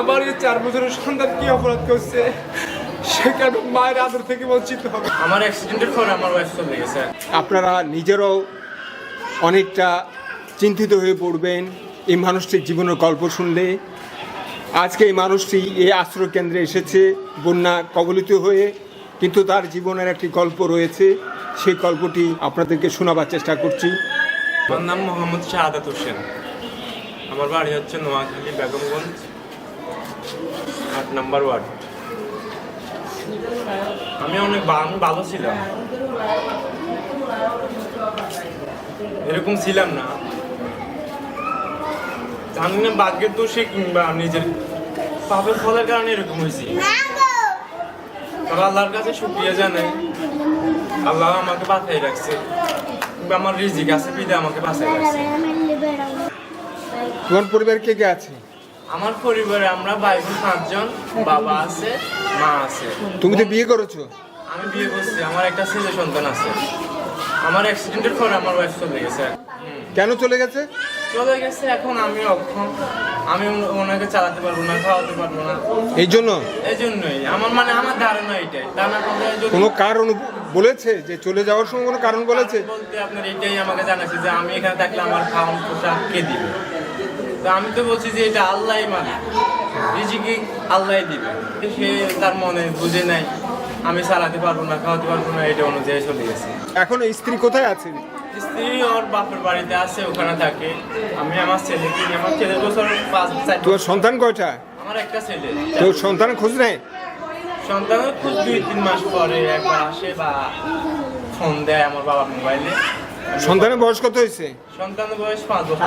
আমার এই চার বছরের সন্তান কি অপরাধ করছে? সে কেন মায়ের আদর থেকে বঞ্চিত হবে? আমার অ্যাক্সিডেন্টের পরে আমার ওয়াইফ চলে গেছে। আপনারা নিজেরাও অনেকটা চিন্তিত হয়ে পড়বেন এই মানুষটির জীবনের গল্প শুনলে। আজকে এই মানুষটি এই আশ্রয় কেন্দ্রে এসেছে বন্যা কবলিত হয়ে কিন্তু তার জীবনের একটি গল্প রয়েছে। সেই গল্পটি আপনাদেরকে শোনাবার চেষ্টা করছি। আমার নাম মোহাম্মদ শাহাদাত হোসেন। আমার বাড়ি হচ্ছে নোয়াখালী বেগমগঞ্জ। Number ward. আমি অনেক আমি ভালো ছিলাম। এরকম ছিলাম না। জানি না ভাগ্যের দোষে কিংবা নিজের পাপের ফলের কারণে এরকম হয়েছি। তবে আল্লাহর কাছে শুক্রিয়া জানাই আল্লাহ আমাকে বাঁচাই রাখছে। কিংবা আমার রিজিক আছে বিদে আমাকে বাঁচাই রাখছে। তোমার পরিবার কে কে আছে? আমার পরিবারে আমরা ভাই বোন পাঁচজন বাবা আছে মা আছে। তুমি তো বিয়ে করেছ? আমি বিয়ে করছি আমার একটা ছেলে সন্তান আছে। আমার অ্যাক্সিডেন্টের পরে আমার ওয়াইফ চলে গেছে। কেন চলে গেছে? চলে গেছে এখন আমি অক্ষম। আমি ওনাকে চালাতে পারব না খাওয়াতে পারব না। এই জন্য? এই জন্যই। আমার মানে আমার ধারণা এটাই। করলে কোনো কারণ বলেছে যে চলে যাওয়ার সময় কোনো কারণ বলেছে? বলতে আপনার এটাই আমাকে জানাচ্ছে যে আমি এখানে থাকলে আমার খাওয়ান পোশাক কে দিবে? তো আমি তো বলছি যে এটা আল্লাহ মানে। রিজিকি আল্লাহ দিবে। সে তার মনে বুঝে নাই আমি চালাতে পারব না খাওয়াতে পারব না এটা অনুযায়ী চলে গেছে। এখন স্ত্রী কোথায় আছে? স্ত্রী ওর বাপের বাড়িতে আছে ওখানে থাকে। আমি আমার ছেলেকে আমার ছেলের বছর পাঁচ তোমার সন্তান কয়টা? আমার একটা ছেলে। কেউ সন্তান খোঁজ নেয়? সন্তানের খুব দুই তিন মাস পরে একবার আসে বা ফোন দেয় আমার বাবার মোবাইলে। সন্তানের বয়স কত হয়েছে? সন্তানের বয়স পাঁচ বছর।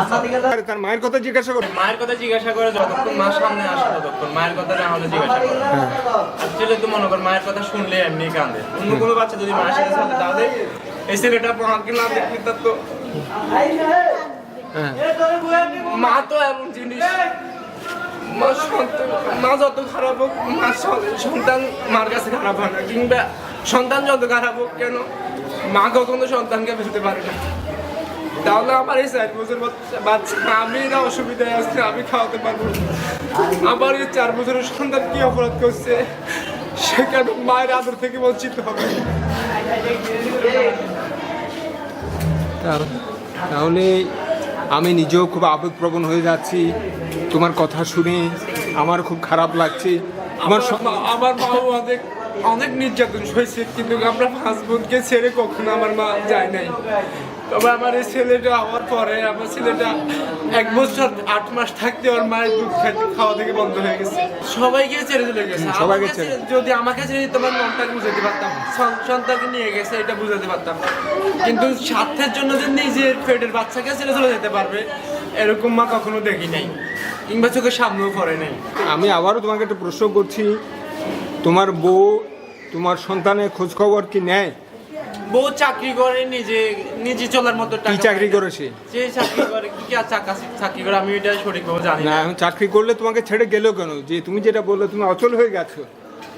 তার মায়ের কথা জিজ্ঞাসা করে। মায়ের কথা জিজ্ঞাসা করে যতক্ষণ মা সামনে আসে ততক্ষণ। মায়ের কথা না হলে জিজ্ঞাসা করে ছেলে তো মনে কর মায়ের কথা শুনলে এমনি কান্দে অন্য কোনো বাচ্চা যদি মায়ের সাথে সাথে তাহলে এই ছেলেটা মাকে না দেখলে তার তো? হ্যাঁ। মা তো এমন জিনিস। মা সন্তান মা যত খারাপ হোক মা সন্তান মার কাছে খারাপ হয় না। কিংবা সন্তান যত খারাপ হোক কেন? মা কখনো সন্তানকে ফেলতে পারে না। তাহলে আমার এই চার বছর বাচ্চা- আমি না অসুবিধায় আছি, আমি খাওয়াতে পারব। আমার এই চার বছরের সন্তান কি অপরাধ করছে, সে কেন মায়ের আদর থেকে বঞ্চিত হবে? তাহলে আমি নিজেও খুব আবেগপ্রবণ হয়ে যাচ্ছি। তোমার কথা শুনে আমার খুব খারাপ লাগছে। আমার আমার মা- অনেক অনেক নির্যাতন সয়েছে কিন্তু আমরা পাঁচ বোনকে ছেড়ে কখনো আমার মা যায় নাই। তবে আমার এই ছেলেটা হওয়ার পরে আমার ছেলেটা এক বছর আট মাস থাকতে ওর মায়ের দুধ খাইতে খাওয়া থেকে বন্ধ হয়ে গেছে। সবাইকে ছেড়ে চলে গেছে। সবাইকে যদি আমাকে ছেড়ে দিত আমার মনটাকে বুঝাতে পারতাম। সন্তানকে নিয়ে গেছে এটা বুঝাতে পারতাম। কিন্তু স্বার্থের জন্য যে নিজের পেটের বাচ্চাকে ছেড়ে চলে যেতে পারবে এরকম মা কখনো দেখি নাই। কিংবা চোখের সামনেও পড়ে নাই। আমি আবারও তোমাকে একটা প্রশ্ন করছি তোমার বউ তোমার সন্তানের খোঁজ খবর কি নেয়? বউ চাকরি করে নিজে নিজে চলার মতো কি চাকরি। করেছে সে? চাকরি করে কি আর চাকা- চাকরি করে আমি এটা সঠিকভাবে জানি না চাকরি করলে তোমাকে ছেড়ে গেলেও কেন? যে তুমি যেটা বললে তুমি অচল হয়ে গেছো।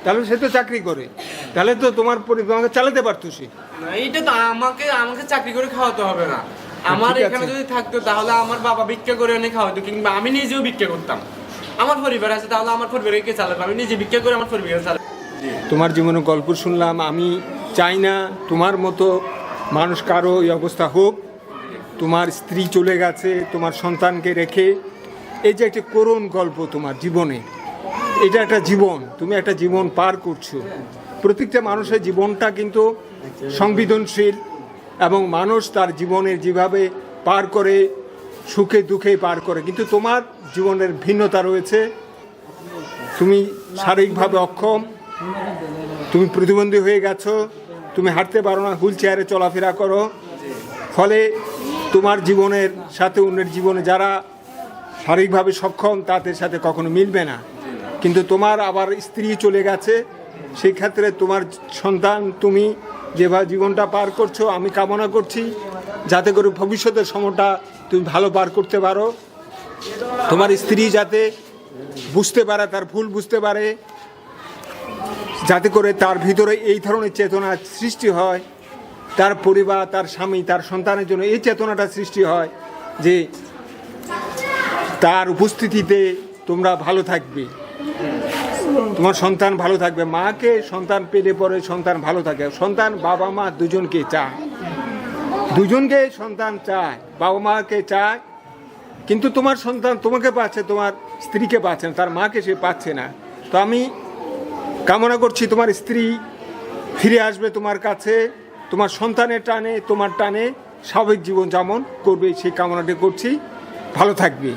তাহলে সে তো চাকরি করে। তাহলে তো তোমার পরি তোমাকে চালাতে পারতো সে। না, এইটা তো আমাকে আমাকে চাকরি করে খাওয়াতে হবে না। আমার এখানে যদি থাকতো তাহলে আমার বাবা ভিক্ষা করে এনে খাওয়াতো কিংবা আমি নিজেও ভিক্ষা করতাম। আমার পরিবার আছে তাহলে আমার পরিবারকে কে চালাবে? আমি নিজে ভিক্ষা করে আমার পরিবারকে চালাবো। তোমার জীবনে গল্প শুনলাম আমি চাই না তোমার মতো মানুষ কারও এই অবস্থা হোক। তোমার স্ত্রী চলে গেছে তোমার সন্তানকে রেখে। এই যে একটা করুণ গল্প তোমার জীবনে এটা একটা জীবন তুমি একটা জীবন পার করছ। প্রত্যেকটা মানুষের জীবনটা কিন্তু সংবেদনশীল এবং মানুষ তার জীবনের যেভাবে পার করে, সুখে, দুঃখে পার করে। কিন্তু তোমার জীবনের ভিন্নতা রয়েছে। তুমি শারীরিকভাবে অক্ষম, তুমি প্রতিবন্ধী হয়ে গেছো, তুমি হাঁটতে পারো না, হুইল চেয়ারে চলাফেরা করো। ফলে তোমার জীবনের সাথে অন্যের জীবনে যারা শারীরিকভাবে সক্ষম, তাদের সাথে কখনো মিলবে না। কিন্তু তোমার আবার স্ত্রী চলে গেছে, সেই ক্ষেত্রে তোমার সন্তান, তুমি যেভাবে জীবনটা পার করছ, আমি কামনা করছি। যাতে করে ভবিষ্যতের সময়টা তুমি ভালো পার করতে পারো। তোমার স্ত্রী যাতে বুঝতে পারে, তার ভুল বুঝতে পারে, যাতে করে তার ভিতরে এই ধরনের চেতনা সৃষ্টি হয়, তার পরিবার, তার স্বামী, তার সন্তানের জন্য এই চেতনাটা সৃষ্টি হয় যে তার উপস্থিতিতে তোমরা ভালো থাকবে। তোমার সন্তান ভালো থাকবে, মাকে সন্তান পেলে পরে সন্তান ভালো থাকে। সন্তান বাবা মা দুজনকে চায়। দুজনকে সন্তান চায়, বাবা মাকে চায়, কিন্তু তোমার সন্তান তোমাকে পাচ্ছে, তোমার স্ত্রীকে পাচ্ছে না, তার মাকে সে পাচ্ছে না। তো আমি কামনা করছি তোমার স্ত্রী ফিরে আসবে তোমার কাছে, তোমার সন্তানের টানে, তোমার টানে স্বাভাবিক জীবন যেমন করবে সেই কামনাটি করছি। ভালো থাকবে।